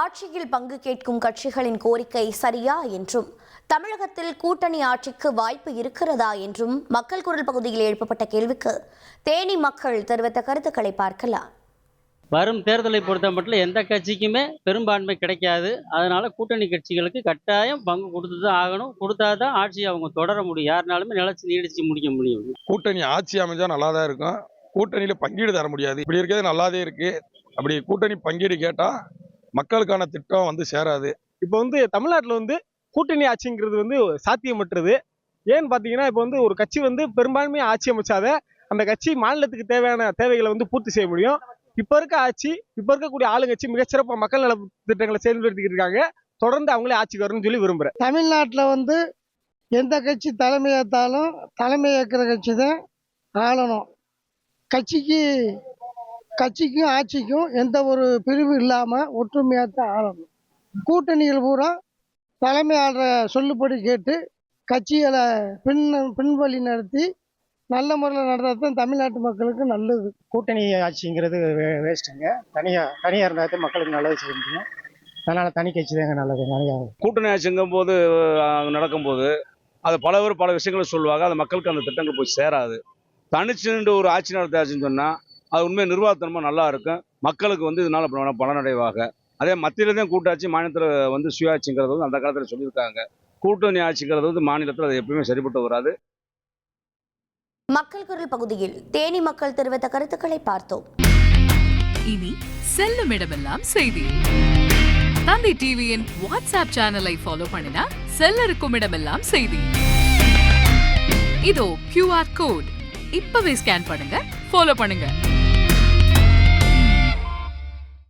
ஆட்சியில் பங்கு கேட்கும் கட்சிகளின் கோரிக்கை சரியா என்றும் தமிழகத்தில் கூட்டணி ஆட்சிக்கு வாய்ப்பு இருக்கிறதா என்றும் மக்கள் குரல் பகுதியில் எழுப்பப்பட்ட கேள்விக்கு தேனி மக்கள் தெரிவித்த கருத்துக்களை பார்க்கலாம். வரும் தேர்தலை பொறுத்த மட்டும் எந்த கட்சிக்குமே பெரும்பான்மை கிடைக்காது. அதனால கூட்டணி கட்சிகளுக்கு கட்டாயம் பங்கு கொடுத்து தான் ஆகணும். கொடுத்தா தான் ஆட்சியை அவங்க தொடர முடியும். யாருனாலுமே நிலச்சி நீடிச்சு முடிக்க முடியும். கூட்டணி ஆட்சி அமைஞ்சா நல்லா தான் இருக்கும். கூட்டணியில பங்கீடு தர முடியாது. இப்படி இருக்கிறது நல்லாதே இருக்கு. அப்படி கூட்டணி பங்கீடு கேட்டா மக்களுக்கான திட்டம் வந்து சேராது. இப்போ வந்து தமிழ்நாட்டில் வந்து கூட்டணி ஆட்சிங்கிறது வந்து சாத்தியமற்றது. ஏன்னு பார்த்தீங்கன்னா இப்போ வந்து ஒரு கட்சி வந்து பெரும்பான்மையாக ஆட்சி அமைச்சாத அந்த கட்சி மாநிலத்துக்கு தேவையான தேவைகளை வந்து பூர்த்தி செய்ய முடியும். இப்போ இருக்க ஆட்சி இப்போ இருக்கக்கூடிய ஆளுங்கட்சி மிகச்சிறப்பாக மக்கள் நல திட்டங்களை செயல்படுத்திக்கிட்டு இருக்காங்க. தொடர்ந்து அவங்களே ஆட்சிக்கு வரணும்னு சொல்லி விரும்புகிறேன் தமிழ்நாட்டில் வந்து எந்த கட்சி தலைமையேற்றாலும் தலைமை ஏற்கிற கட்சி தான் ஆளணும். கட்சிக்கு கட்சிக்கும் ஆட்சிக்கும் எந்த ஒரு பிரிவு இல்லாமல் ஒற்றுமையாக தான் ஆளணும். கூட்டணிகள் பூரா தலைமை ஆளுற சொல்லுபடி கேட்டு கட்சிகளை பின் பின்வழி நடத்தி நல்ல முறையில் நடந்தால் தான் தமிழ்நாட்டு மக்களுக்கு நல்லது. கூட்டணி ஆட்சிங்கிறது வே- வேஸ்ட்டுங்க. தனியாக தனியாக இருந்தால் தான் மக்களுக்கு நல்லது செய்ய முடியும். அதனால் தனி கட்சி தாங்க நல்லது. தனியாக கூட்டணி ஆட்சிங்கும் போது நடக்கும்போது அது பல பேர் பல விஷயங்களை சொல்லுவாங்க. அது மக்களுக்கு அந்த திட்டங்கள் போய் சேராது. தனிச்சு நின்று ஒரு ஆட்சி நடத்தாச்சுன்னு சொன்னால் அது உண்மை நிர்வாகத்தனமாக நல்லா இருக்கும். மக்களுக்கு வந்து இதனால பல- பலனடைவாங்க. அதே மத்தியில தான் கூட்டாட்சி மாநிலத்தில் வந்து சுயாட்சிங்கிறது வந்து அந்த காலத்தில் சொல்லியிருக்காங்க. கூட்டணி ஆட்சிங்கிறது வந்து மாநிலத்தில் அது எப்பயுமே சரிப்பட்டு வராது. மக்கள் குரல் பகுதியில் தேனி மக்கள் தெரிவித்த கருத்துக்களை பார்த்தோம். இனி செல்லும் இடமெல்லாம் செய்தி. தந்தை டிவியின் வாட்ஸ்அப் சேனலை ஃபாலோ பண்ணினா செல்ல இருக்கும் இடமெல்லாம் செய்தி. இதோ கியூஆர் கோட் இப்பவே ஸ்கேன் பண்ணுங்க ஃபாலோ பண்ணுங்க.